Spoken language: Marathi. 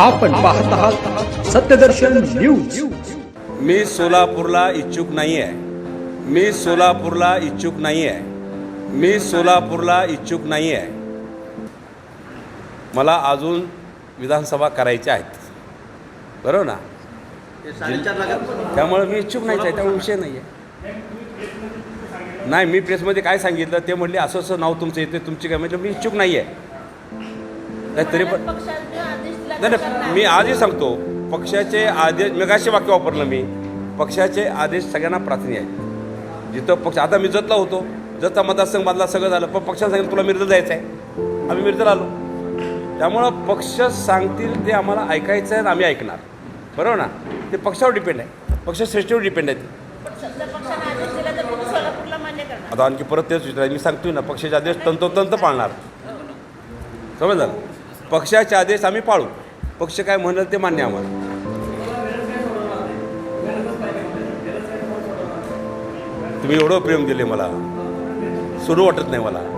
आपण पाहत आहात सत्यदर्शन न्यूज. मी सोलापूरला इच्छुक नाही आहे मी सोलापूरला इच्छुक नाही आहे मी सोलापूरला इच्छुक नाही आहे मला अजून विधानसभा करायच्या आहेत. बरोबर ना? त्यामुळे मी इच्छुक नाहीच आहे त्यामुळे विषय नाही आहे नाही मी प्रेसमध्ये काय सांगितलं ते म्हणले असं असं नाव तुमचं येते तुमची काय म्हटलं मी इच्छुक नाही आहे नाही तरी पण नाही नाही मी आजही सांगतो पक्षाचे आदेश मेघाशी वाक्य वापरलं मी पक्षाचे आदेश सगळ्यांना प्रार्थनीय आहेत. जिथं पक्ष आता मी जतला होतो जतचा मतदारसंघ बादला सगळं झालं पण पक्षाने सांगितलं तुला मिरजला जायचं आहे आम्ही मिरजला आलो. त्यामुळं पक्ष सांगतील ते आम्हाला ऐकायचं आहे आणि आम्ही ऐकणार. बरोबर ना? ते पक्षावर डिपेंड आहे. पक्ष श्रेष्ठीवर डिपेंड आहे आता आणखी परत तेच विचार मी सांगतोय ना पक्षाचे आदेश तंतोतंत पाळणार. समजलं? पक्षाचे आदेश आम्ही पाळू. पक्ष काय म्हणेल ते मान्य आहे आम्हाला. तुम्ही एवढं प्रेम दिले मला. सुरू वाटत नाही मला.